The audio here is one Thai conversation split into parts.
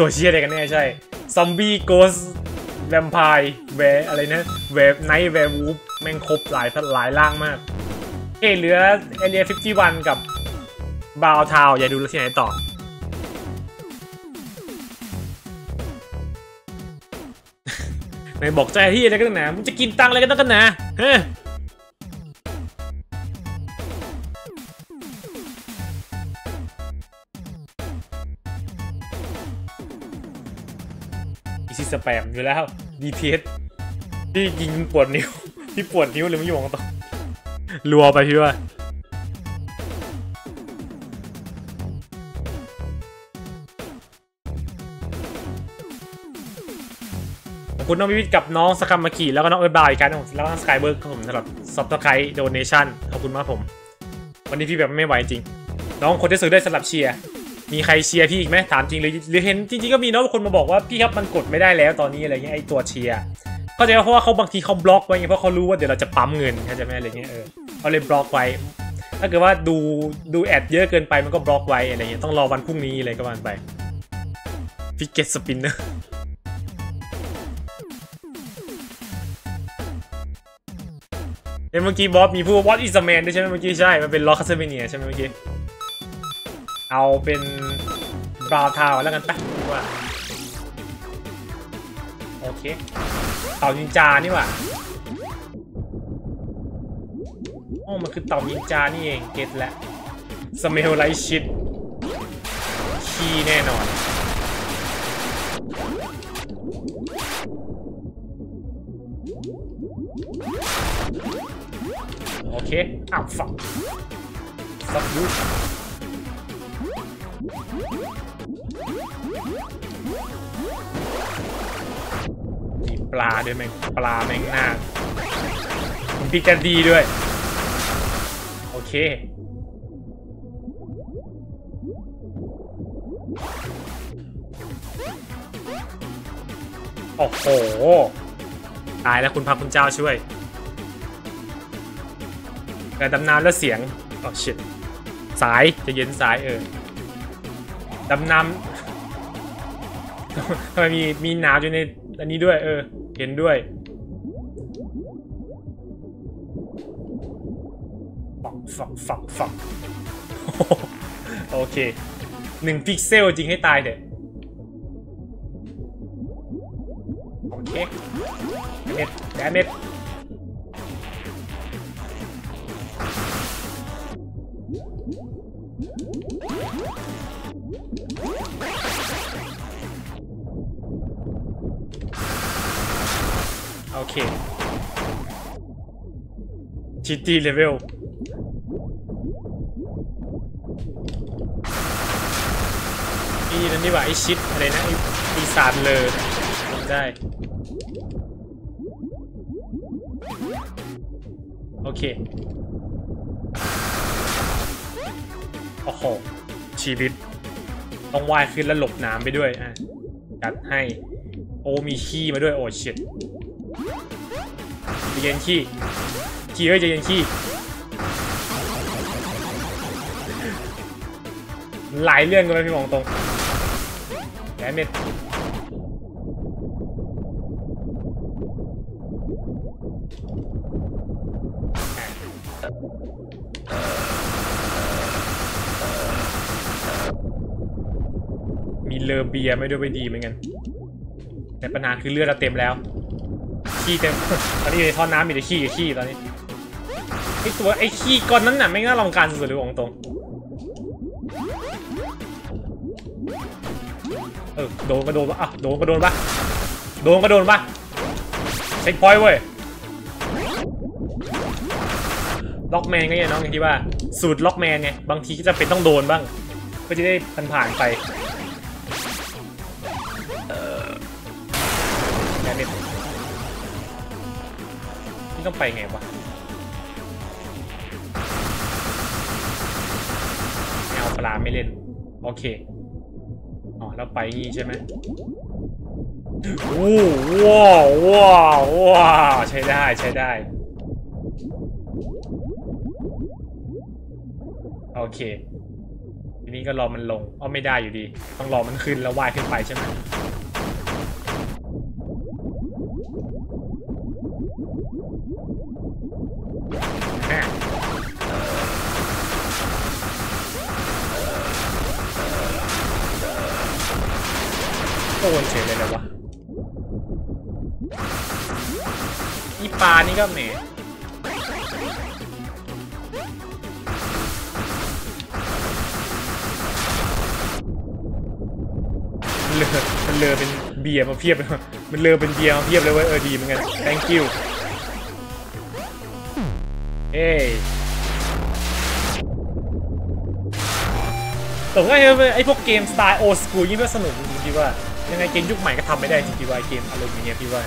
จะเป็นตัวเชียอะไรกันแน่ใช่ ซอมบี้โกสแวมไพร์แวอะไรนะแวร์ไนท์แววูฟแม่งครบหลายหลายร่างมากเอ้เหลือเอเรีย51กับบาวทาวอย่าดูที่ไหนต่อไหนบอกใจที่อะไรกันหนามึงจะกินตังอะไรกันตั้งกันหนาเฮ้ ยอีซิสแปมอยู่แล้ว DPS พี่ยิงปวดนิ้วพี่ปวดนิ้วเลยไม่อยู่ของต่อรัวไปพี่ว่าขอบคุณน้องวิวิทกับน้องสกามมากิแล้วก็น้องเอิร์บาวอีกครั้งหนึ่งแล้วก็สกายเบิร์กของผมสำหรับซับสไครต์โดเนชั่นขอบคุณมากผม วันนี้พี่แบบไม่ไหวจริง น้องคนที่ซื้อได้สำหรับเชียร์ มีใครเชียร์พี่อีกไหมถามจริงหรือหรือเห็นจริงๆก็มีเน้องคนมาบอกว่าพี่ครับมันกดไม่ได้แล้วตอนนี้อะไรเงี้ยไอตัวเชียร์เข้าใจว่าเพราะว่าเขาบางทีเขาบล็อกไว้ไงเพราะเขารู้ว่าเดี๋ยวเราจะปั๊มเงินเข้าใจไหมอะไรเงี้ยเออเขาเลยบล็อกไว้ ถ้าเกิดว่าดูดูแอดเยอะเกินไปมันก็บล็อกไว้อะไรเงี้ยต้องรอวันพรุ่งนี้อะไรก็วันไปฟิกเก็ตสปินเนอร์เอ้ยเมื่อกี้บอสมีพูดว่า what is a man ด้วยใช่ไหมเมื่อกี้ใช่ มันเป็นล็อกคาสเมเนียใช่ไหมเมื่อกี้ เอาเป็นบราวทาวแล้วกันปะว่าโอเคเต่านินจานี่ว่าโอ้มันคือเต่านินจานี่เองเก็ตแล้วสเมลไลชิดขี้แน่นอนโอเคอ้าวฝักสับยู ปลาด้วยแม่งปลาแม่งหน้ามันพิกาดีด้วย โอเค โอ้โห ตายแล้วคุณพระคุณเจ้าช่วยแต่ดำน้ำแล้วเสียงอ๋อชิตสายจะเย็นสายเออดำน้ำทำไมมีมีหนาวอยู่ใน อันนี้ด้วย เออ เห็นด้วยฝักฝักฝักฝักโอเคหนึ่งพิกเซลจริงให้ตายเถอะโอเคแด โอเคชิตี้เลเวลนี่นั่นนี่ว่าไอชิดอะไรนะไอปีศาจเลยได้โอเคโอ้โหชีวิต ต้องว่ายขึ้นแล้วหลบน้ำไปด้วยอะจัดให้ โอ้มีขี้มาด้วยโอ้ชิตใจะ เย็นขี้ขี้เอ้ยใจะเย็นขี้หลายเรื่องกันไหมพี่มองตรงแหมเม็ดมีเลอเบียไม่ด้วยไม่ดีเหมือนกันแต่ปัญหาคือเลือดเราเต็มแล้ว ขี้เต็มตอนนี้อยู่ในท่อน้ำมีแต่ขี้กับขี้ตอนนี้ไอตัวไอขี้ก้อนนั้นน่ะไม่น่ารำคาญสุดๆเลยบอกตรงเออโดนก็โดนปะอะโดนก็โดนปะโดนก็โดนปะเช็คพอยต์เว้ยล็อกแมนก็ยังน้องอย่างที่ว่าสูตรล็อกแมนไงบางทีก็จะเป็นต้องโดนบ้าง ก็จะได้ผ่านผ่านไป ต้องไปไงวะไม่เอาปลาไม่เล่น โอเค อ๋อ แล้วไปงี้ใช่ไหมโอ้ว้าวว้าวว้าวใช้ได้ใช้ได้ โอเค ทีนี้ก็รอมันลงอ้อไม่ได้อยู่ดี ต้องรอมันขึ้นแล้วว่ายขึ้นไปใช่ไหม โอนเฉยเลยเลยวะอีปลานี่ก็แหมมันเลอมันเลอเป็นเบียร์มาเพียบเลย มันเลอเป็นเบียร์เพียบเลยเว้ยเออดีเหมือนกัน thank you เอ้ยแต่ว่าไอ้พวกเกมสไตล์โอสกูยิ่งก็สนุกจริงๆว่า ยังไงเกมยุคใหม่ก็ทำไม่ได้จริงๆว่าเกมอารมณ์อย่างเงี้ยพี่ว่า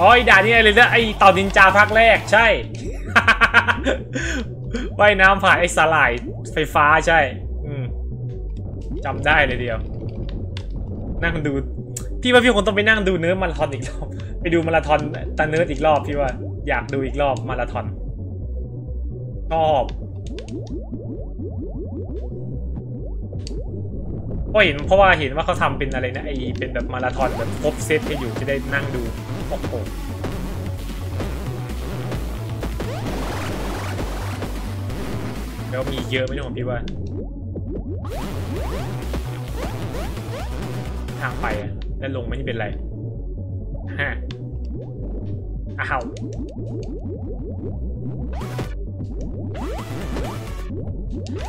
อ๋อไอ้ด่านนี้อะไรนะไอ้เต่านินจาภาคแรกใช่ ว่ายน้ำผ่านไอ้สลายไฟฟ้าใช่ อืมจำได้เลยเดียว นั่งดู พี่ว่าพี่คงต้องไปนั่งดูเนื้อมาราธอนอีกรอบ ไปดูมาราธอนตาเนื้ออีกรอบพี่ว่า อยากดูอีกรอบมาราธอนชอบเพราะเห็นเพราะว่าเห็นว่าเขาทำเป็นอะไรนะไอเป็นแบบมาราธอนแบบครบเซตให้อยู่จะได้นั่งดูโอ้โห แล้วมีเยอะไหมเนี่ยผมพี่ว่า ทางไปอะแล้วลงไม่นี่เป็นไรฮะอ้าว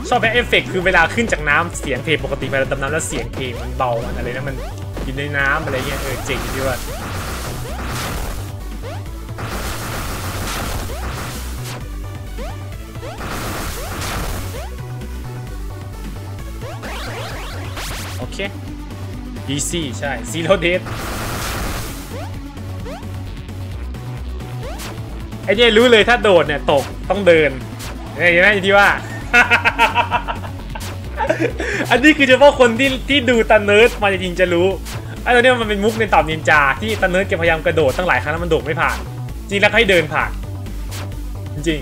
ชอบแอเอฟเฟกต์คือเวลาขึ้นจากน้ำเสียงเพลงปกติเวลาดำน้ำแล้วเสียงเพลงมันเบามันอะไรนะมันอยู่ในน้ำอะไรเงี้ยเออเจ๋งดีว่า DC ใช่ Zero Date ไอ้เนี่ยรู้เลยถ้าโดดเนี่ยตกต้องเดินเนี่ยเห็นไหมที่ว่า อันนี้คือเฉพาะคนที่ที่ดูตันเนิร์ดมาจริงจะรู้ไอ้ตัวเนี้ยมันเป็นมุกในตอบนินจาที่ตันเนิร์ดแกพยายามกระโดดตั้งหลายครั้งแล้วมันโดดไม่ผ่าน จริงแล้วให้เดินผ่าน จริง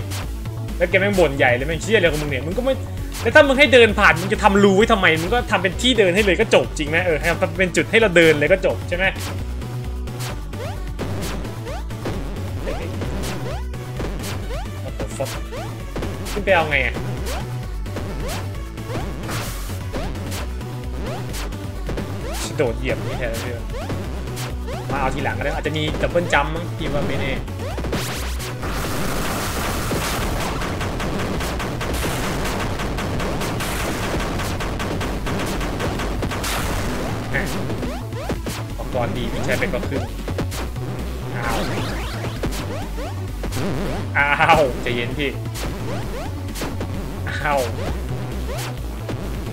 แล้วแกแม่งบ่นใหญ่เลยแม่งเชี่ยอะไรของมึงเนี่ยมึงก็ไม่ แล้วถ้ามึงให้เดินผ่านมึงจะทำรูไว้ทำไมมึงก็ทำเป็นที่เดินให้เลยก็จบจริงไหมเออให้มันเป็นจุดให้เราเดินเลยก็จบใช่ไหมโอ้โหขึ้นไปเอาไงอะโดดเหยียบนี่แทนเลยมาเอาทีหลังก็ได้อาจจะมีดับเบิลจัมป์มั้งพี่ว่าไม่แน่ ช่เป็นก็ขึ้นอ้าวอ้าวใจเย็นพี่อ้าว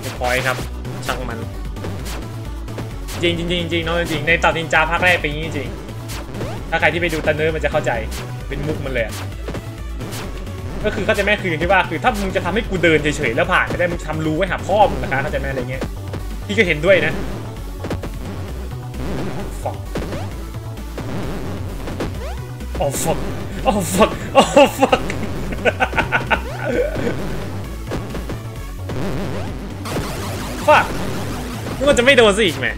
ไม่พอยครับช่างมันจริงจริงจริงจริงเนาะจริงในตัดนินจาภาคแรกเป็นอย่างนี้จริง ถ้าใครที่ไปดูตันเนอร์มันจะเข้าใจเป็นมุกมันเลยก็คือเข้าใจไหมคืออย่างที่ว่าคือถ้ามึงจะทำให้กูเดินเฉยๆแล้วผ่านไม่ได้มึงทำรู้ไว้หาพ่อมึงนะคะเข้าใจไหมอะไรเงี้ยพี่ก็เห็นด้วยนะ fuck oh fuck oh fuck oh fuck ฟักนึกว่าจะไม่โดนซะอีกแหม่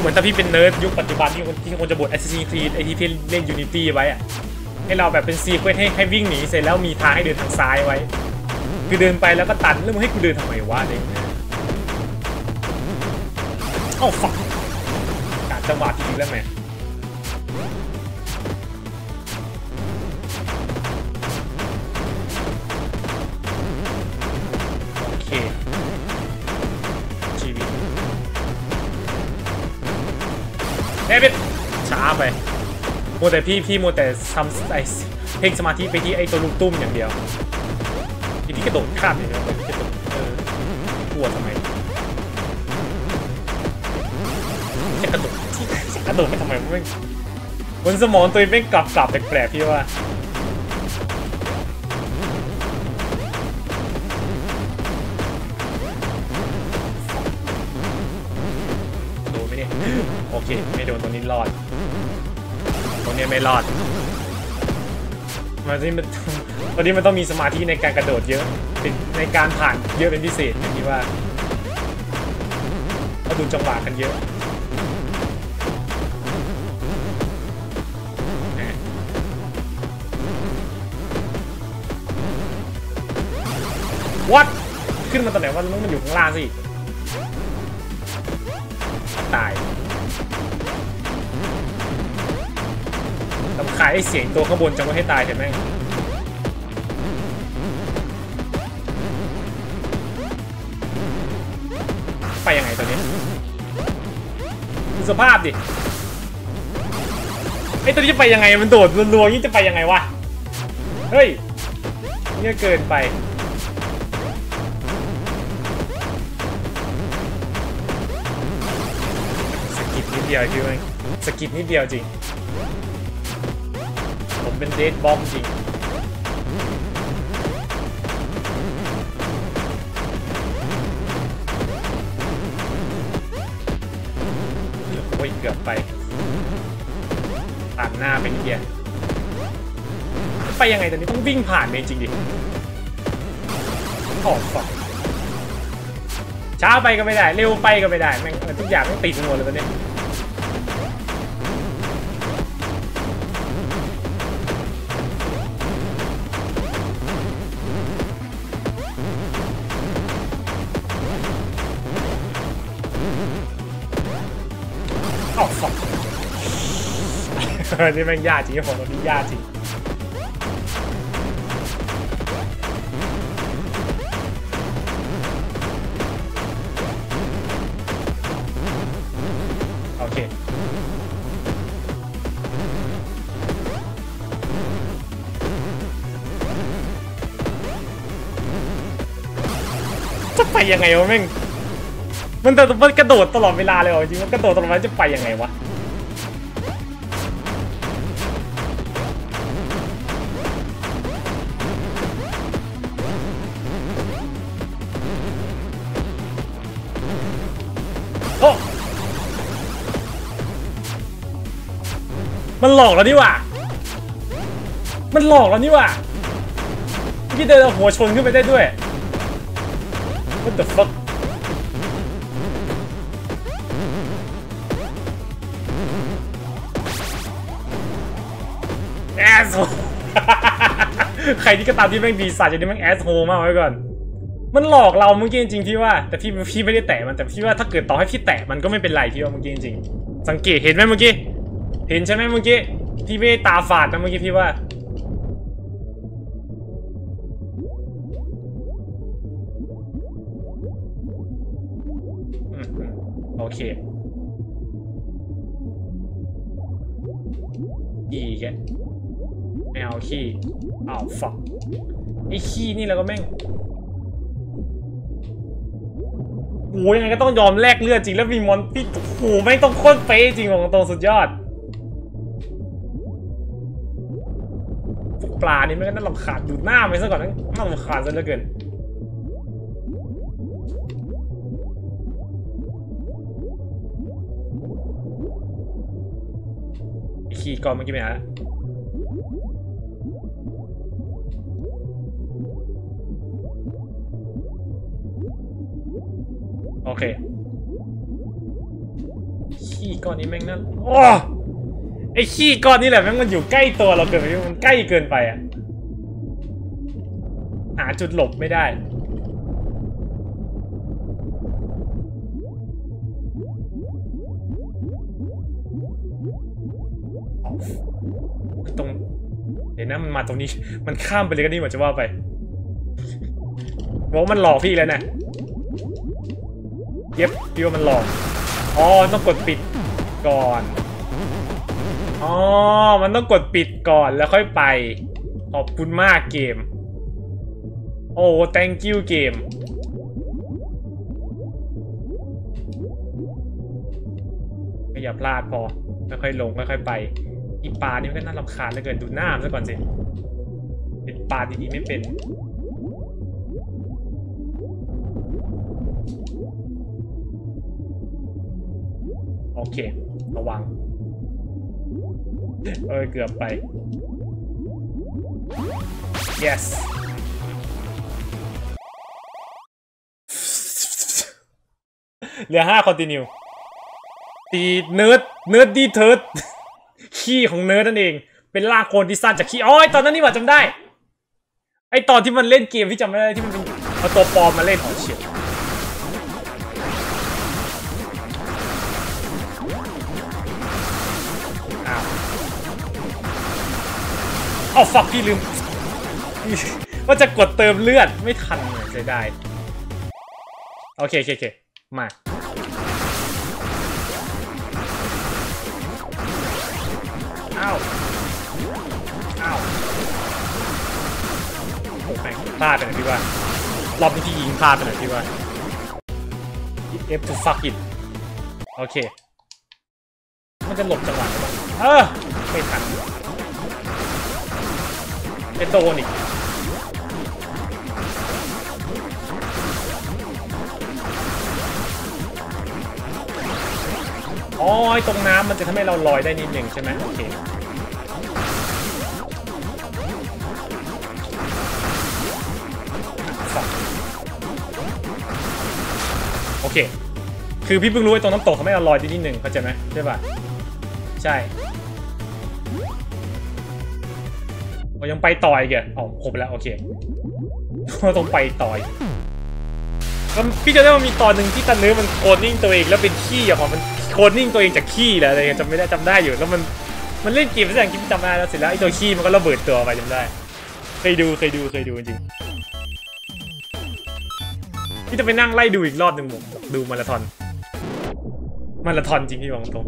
เหมือนถ้าพี่เป็นเนิร์ดยุคปัจจุบันที่คนที่คนจะบด Assassin's Creed ไอที่พี่เล่น Unity ไว้อะ ให้เราแบบเป็นซีเควนต์ให้ให้วิ่งหนีเสร็จแล้วมีทางให้เดินทางซ้ายไว้ คือเดินไปแล้วก็ตันแล้วมึงให้กูเดินทำไมวะอะไรเงี้ยเอ้าฝักการจังหวะทีแล้วแม่โอเคชีวิตเฮ้ยเป็นช้าไป โมแต่พี่พี่โมแต่ทำไอเพ่งสมาธิไปที่ไอตัวลูกตุ้มอย่างเดียวที่พี่กระโดดข้ามอย่างเดียวกระโดดเออกลัวทำไมจะกระโดดที่จะกระโดดไม่ทำไมไม่บนสมองตัวเองกลับกลับแปลกๆพี่ว่าโดนไม่ได้โอเคไม่โดนตัวนี้รอด ตัวนี้ไม่รอดมันนี้มันตัวนี้มันต้องมีสมาธิในการกระโดดเยอะเป็นในการผ่านเยอะเป็นพิเศษอย่างที่ว่าเขาดูจังหวะกันเยอะวัดขึ้นมาตอนไหนว่ามันมันอยู่ข้างล่างสิ ลำคายไอ้เสียงตัวข้างบนจะไม่ให้ตายเห็นไหมไปยังไงตอนนี้ดูสภาพดิไอ้ตัวนี้จะไปยังไงมันโดดรัวๆอย่างนี้จะไปยังไงวะเฮ้ยเนี่ยเกินไปสกิปนิดเดียวพี่เว้ยสกิปนิดเดียวจริง เป็นเดดบอมจริงโอ้ยเกือบไปผ่านหน้าไปนิดเดียไปยังไงตอนนี้ต้องวิ่งผ่านเองจริงดิขอบฝักช้าไปก็ไม่ได้ เร็วไปก็ไม่ได้แม่งทุกอย่างต้องติดหมดเลยตอนนี้ นี่แม่งยากจริงผมตอนนี้ยากจริงโอเคจะไปยังไงวะแม่งมันแต่มันกระโดดตลอดเวลาเลยเหรอจริงมันกระโดดตลอดเวลาจะไปยังไงวะ หลอกเรานี่ว่ามันหลอกเรานี่ว่าพี่เดินเอาหัวชนขึ้นไปได้ด้วย What the fuck แอสโฮใครที่ก็ตามที่แม่งดีสัตว์จะได้แม่งแอสโฮมากไว้ก่อน มันหลอกเราเมื่อกี้จริงๆพี่ว่า แต่พี่พี่ไม่ได้แตะมันแต่พี่ว่าถ้าเกิดต่อให้พี่แตะมันก็ไม่เป็นไรพี่ว่าเมื่อกี้จริงสังเกตเห็นไหมเมื่อกี้ เห็นใช่ไหมเมื่อกี้พี่ไม่ตาฝาดนะเมื่อกี้พี่ว่าโอเคอีกอะไม่เอาขี้อ้าวฝักไอ้ขี้นี่แล้วก็แม่งโอ้ยยังไงก็ต้องยอมแลกเลือดจริงแล้วมีมอนพี่โอ้โหแม่งต้องโคตรเป๊ะจริงของตรงสุดยอด ปลานี่แม่งก็น่ารำคาญดูหน้าไปซะก่อนนะน่ารำคาญซะเหลือเกินขี้ก่อนเมื่อกี้ไปหาแล้วโอเค ขี้ก้อนนี้แม่งนั่นโอ้ ไอ้ขี้ก้อนนี้แหละแม่งมันอยู่ใกล้ตัวเราเกินไปมันใกล้เกินไปอะหาจุดหลบไม่ได้ตรงเดี๋ยวนะมันมาตรงนี้ มันข้ามไปเลยก็นี่เหมือนจะว่าไปบอกว่ามันหลอกพี่แล้วนะเย็บพี่ว่ามันหลอกอ๋อต้องกดปิดก่อน อ๋อ มันต้องกดปิดก่อนแล้วค่อยไป ขอบคุณมากเกม โอ้ thank you เกมก็อย่าพลาดพอ ค่อยๆลงค่อยๆไป อีปลานี่มันก็น่ารำคาญเหลือเกินดูหน้ามันซะก่อนสิ เป็นปลาดีๆไม่เป็นโอเค ระวัง เออเกือบไป yes เหลือห้าคอนติเนียตีเนิร์ดเนิร์ดดีเทิร์ดขี้ของเนิร์ดนั่นเอง เป็นร่างโคลนที่สร้างจากขี้อ๋อไอตอนนั้นนี่หว่าจำได้ ไอตอนที่มันเล่นเกมที่จำไม่ได้ที่มันเป็นเอาตัวปลอมมาเล่นอ๋อเฉียด อ้าวฟักพี่ลืม ว่าจะกดเติมเลือดไม่ทันเลยเสียดายโอเคโอเคมาอ้าวอ้าวโอ้แม่งพลาดไปหน่อยพี่ว่ารอบนี้ที่ยิงพลาดไปหน่อยพี่ว่า F to fuck it โอเค มันจะหลบจังหวะไหมวะเออไม่ทัน เป็นโดนอีกอ๋อไอ้ตรงน้ำมันจะทำให้เราลอยได้นิดหนึ่งใช่ไหมโอเคโอเค คือพี่เพิ่งรู้ไอ้ตรงน้ำตกทำให้เราลอยได้นิดหนึ่งเข้าใจไหมใช่ป่ะ ใช่ ยังไปต่อยอีกอ๋อครบแล้วโอเคเราต้องไปต่อยแล้วพี่จะได้ว่ามีตอนหนึ่งที่ตันเนื้อมันโคลนนิ่งตัวเองแล้วเป็นขี้อะของมันโคลนนิ่งตัวเองจากขี้แหละอะไรเงี้ยจำไม่ได้จำได้อยู่แล้วมันมันเล่นเกมสักอย่างที่จำได้แล้วเสร็จแล้วไอ้ตัวขี้มันก็ระเบิดตัวไปจำได้เคยดูเคยดูเคยดูจริงพี่จะไปนั่งไล่ดูอีกรอบหนึ่งผมดูมาราธอนมาราธอนจริงพี่บอกตรง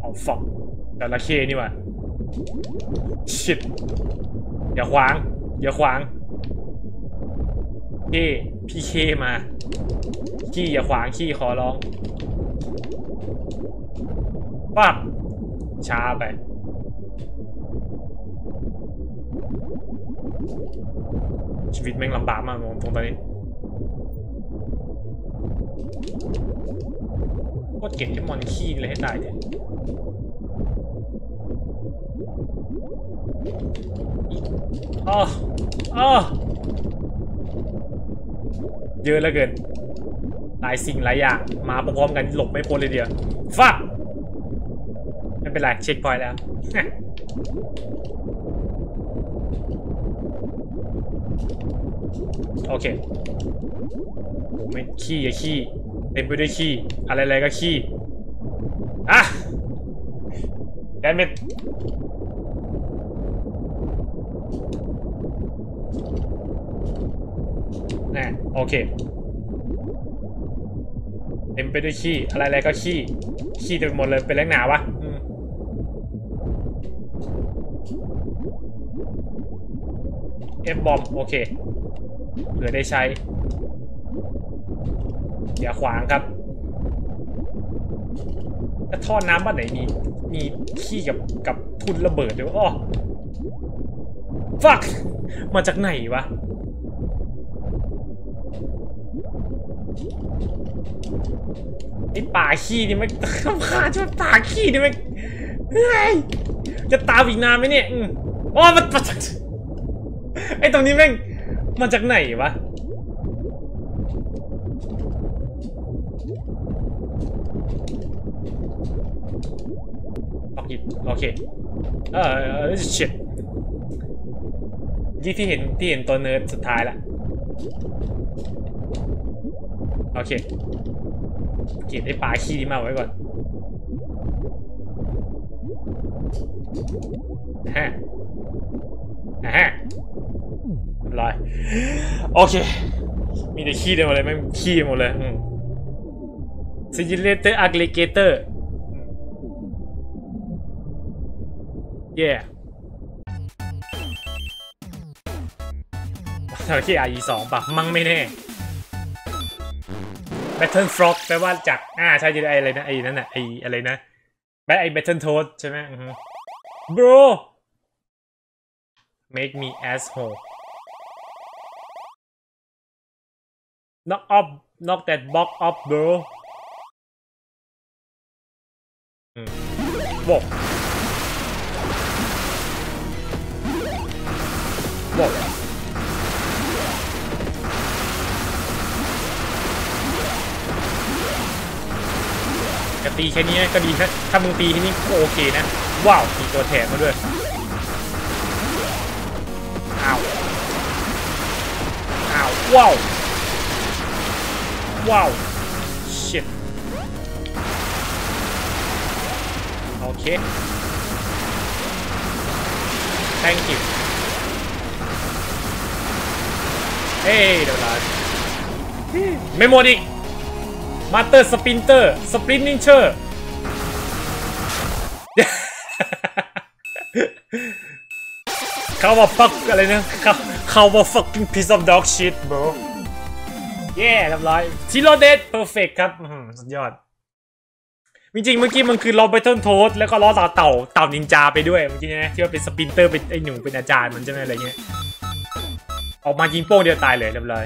เอาฝักแต่ละเคนี่ว่ะ ชิดอย่าขวาง อย่าขวางเคพี่เคมาขี้อย่าขวางขี้ขอร้องปั๊บช้าไป ชีวิตแม่งลำบากมากตรงตรงตอนนี้โคตรเก่งที่มอนขี้เลยให้ตายเนี่ย อ๋ออ๋อเยอะเหลือเกิน หลายสิ่งหลายอย่าง มาพร้อมๆกันหลบไม่พ้นเลยเดียวฟักไม่เป็นไร เช็คพอยต์แล้วโอเคผมไม่ขี้อะขี้เต็มไปด้วยขี้ อะไรๆก็ขี้ อะแดนเมด โอเค เต็มไปด้วยขี้ อะไรๆก็ขี้ ขี้เต็มหมดเลย เป็นแรงหนาวะอืมเอฟบอมโอเคเผื่อได้ใช้ อย่าขวางครับถ้าท่อน้ำบ้านไหนมี มีขี้กับกับทุนระเบิดดี๋ยอ้อฟักมาจากไหนวะ ไอป่าขี้นี่มันขำขาช่ไหมป่าขี้นี่มันจะตามอีกนานไหมเนี่ยอ๋อมันมาจากไอตรงนี้แม่งมาจากไหนวะโอเคโอเคเออเออ shit ยี่ที่เห็นที่เห็นตัวเนิร์ดสุดท้ายละ โอเคเก็บไอ้ปลาขี้นี้มาไว้ก่อนฮะฮะเรียบร้อยโอเค มีแต่ขี้เต็มหมดเลยไม่ขี้หมดเลยอืม Simulator Aggregator เย่จระเข้ RE สองปะมั่งไม่แน่ Battle Frog แปลว่าจากอ่าใช่จะไออะไรนะไอ้นั่นน่ะไออะไรนะแบไอ Battle Toad ใช่ไหมอือ Bro make me asshole knock off knock that box off bro บอกบอก ตีแค่นี้ก็ดีนะถ้ามึงตีที่นี่ก็โอเคนะ ว้าว มีตัวแถมมาด้วย อ้าว อ้าว ว้าว ว้าว shit โอเค thank you เฮ้ยเดี๋ยวนะไม่หมดอีก มาสเตอร์สปินเตอร์สปรินนิงเชอร์เขาว่า fuck อะไรนะเขาเขาว่า fucking piece of dog shit bro เย้เรียบร้อยทีโรเดตเพอร์เฟกครับสุดยอด จริงๆเมื่อกี้มันคือล้อไบเทิลโทสแล้วก็ล้อต่อเต่าเต่านินจาไปด้วยเมื่อกี้นะที่ว่าเป็นสปินเตอร์เป็นไอหนูเป็นอาจารย์มันใช่ไหมอะไรเงี้ยออกมายิงโป้งเดียวตายเลยเรียบร้อย